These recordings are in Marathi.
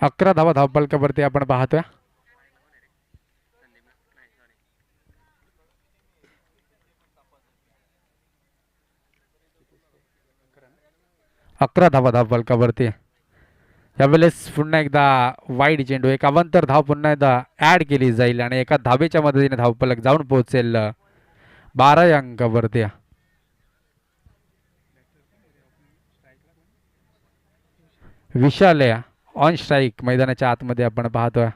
अकरा धावा धावपालकावरती आपण पाहतोय. अकरा धावा धावपालकावरती यावेळेस पुन्हा एकदा वाईट चेंडू एक अवांतर धाव पुन्हा एकदा ॲड केली जाईल आणि एका धावेच्या मदतीने धावपलक जाऊन पोहोचेल. बारा अंकावरती. विशाल ऑन स्ट्राईक मैदानाच्या आतमध्ये आपण पाहतोय.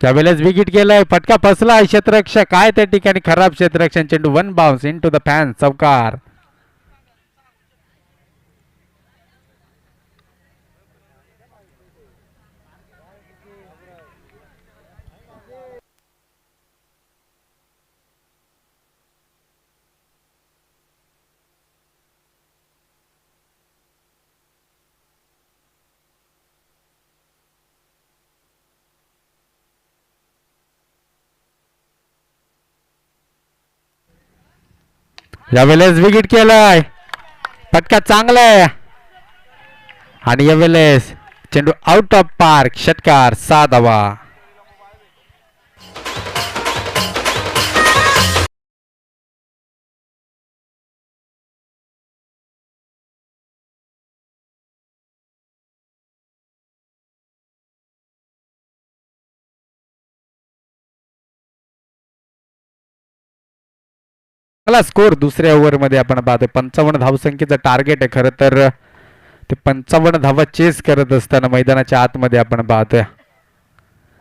त्यावेळेस विकेट गेलाय फटका फसला क्षेत्ररक्षक. काय त्या ठिकाणी? खराब क्षेत्ररक्षण चेंडू. One bounce into the fan चौकार. यावेळेस विकेट केलाय. फटका चांगला आहे आणि यावेळेस चेंडू आउट ऑफ पार्क षटकार सहा धावा. चांगला स्कोर दुसऱ्या ओव्हरमध्ये आपण पाहतोय. पंचावन्न धावसंख्येचं टार्गेट आहे खरं तर. ते पंचावन्न धावा चेस करत असताना मैदानाच्या आतमध्ये आपण पाहतोय.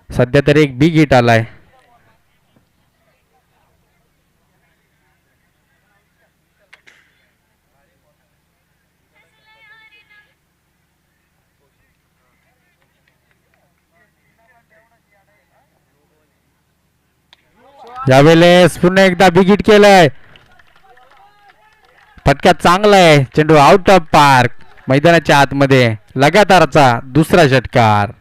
सध्या तरी एक बिग हिट आलाय. यावेळेस पुन्हा एकदा बिगिट केलंय. फटका चांगला आहे. चेंडू आउट ऑफ पार्क मैदानाच्या आतमध्ये लगातारचा दुसरा षटकार.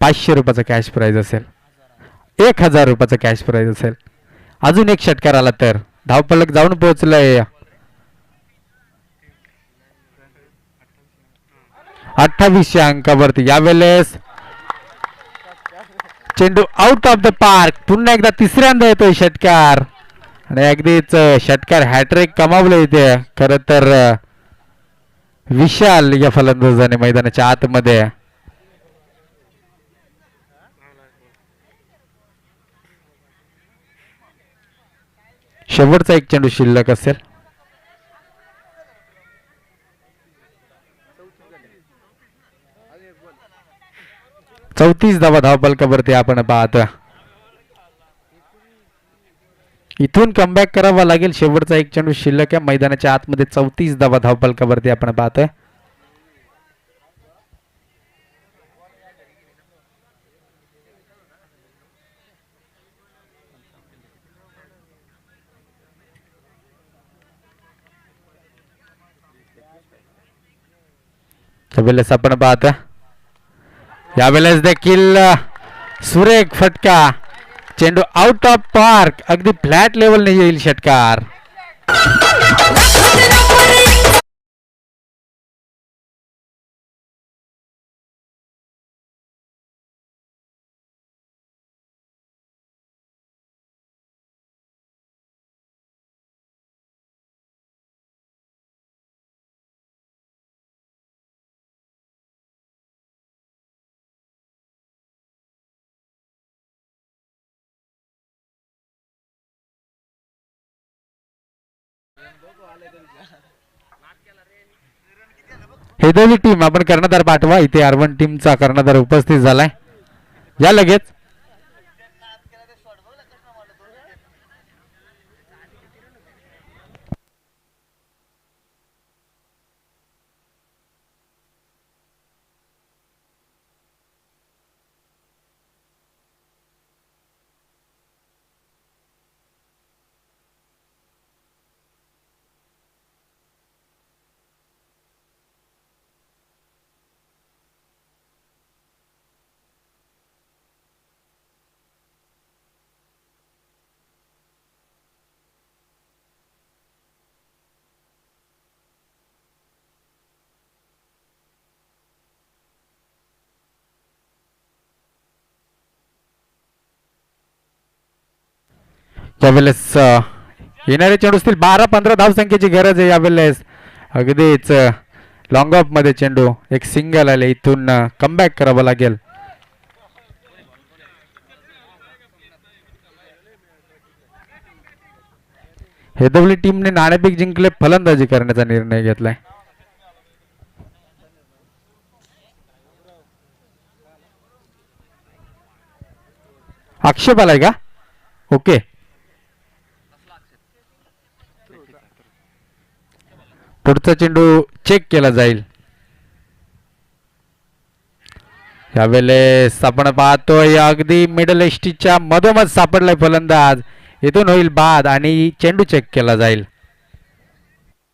पाचशे रुपयाचा कॅश प्राईज असेल. एक हजार रुपयाचा कॅश प्राईज असेल. अजून एक षटकार आला तर. धावपलक जाऊन पोहोचलंय. अठ्ठावीसशे अंकावरती. यावेळेस चेंडू आउट ऑफ द पार्क पुन्हा एकदा तिसऱ्यांदा येतोय षटकार. आणि अगदीच षटकार हॅट्रिक कमावलं इथे. खर तर विशाल या फलंदाजाने मैदानाच्या आतमध्ये. शेवटचा एक चेंडू शिल्लक असेल. चौतीस धावा धावपलकावरती आपण पाहतोय इथून कमबॅक करावा लागेल. शेवटचा एक चेंडू शिल्लक आहे. मैदानाच्या आतमध्ये चौतीस धावा धावपलकावरती आपण पाहतोय. त्यावेळेस आपण पाहत यावेळेस देखील सुरेख फटका. चेंडू आउट ऑफ पार्क अगदी फ्लॅट लेवलने येईल षटकार. हे टीम आपण कर्णधार पाठवा. इथे आरवन टीमचा कर्णधार उपस्थित झालाय. या लगेच. यावेळेस येणारे चेंडू असतील बारा पंधरा धावसंख्येची गरज आहे यावेळेस. अगदीच लॉंग ऑफमध्ये चेंडू एक सिंगल आले. इथून कमबॅक करावं लागेल. हेदवली टीमने नाणेपीक जिंकले फलंदाजी करण्याचा निर्णय घेतलाय. आक्षेप आलाय का? ओके. पुढचा चेंडू चेक केला जाईल. यावेळेस आपण पाहतोय अगदी मिडल एस्टीच्या मधोमध सापडलाय फलंदाज. इथून होईल बाद आणि चेंडू चेक केला जाईल.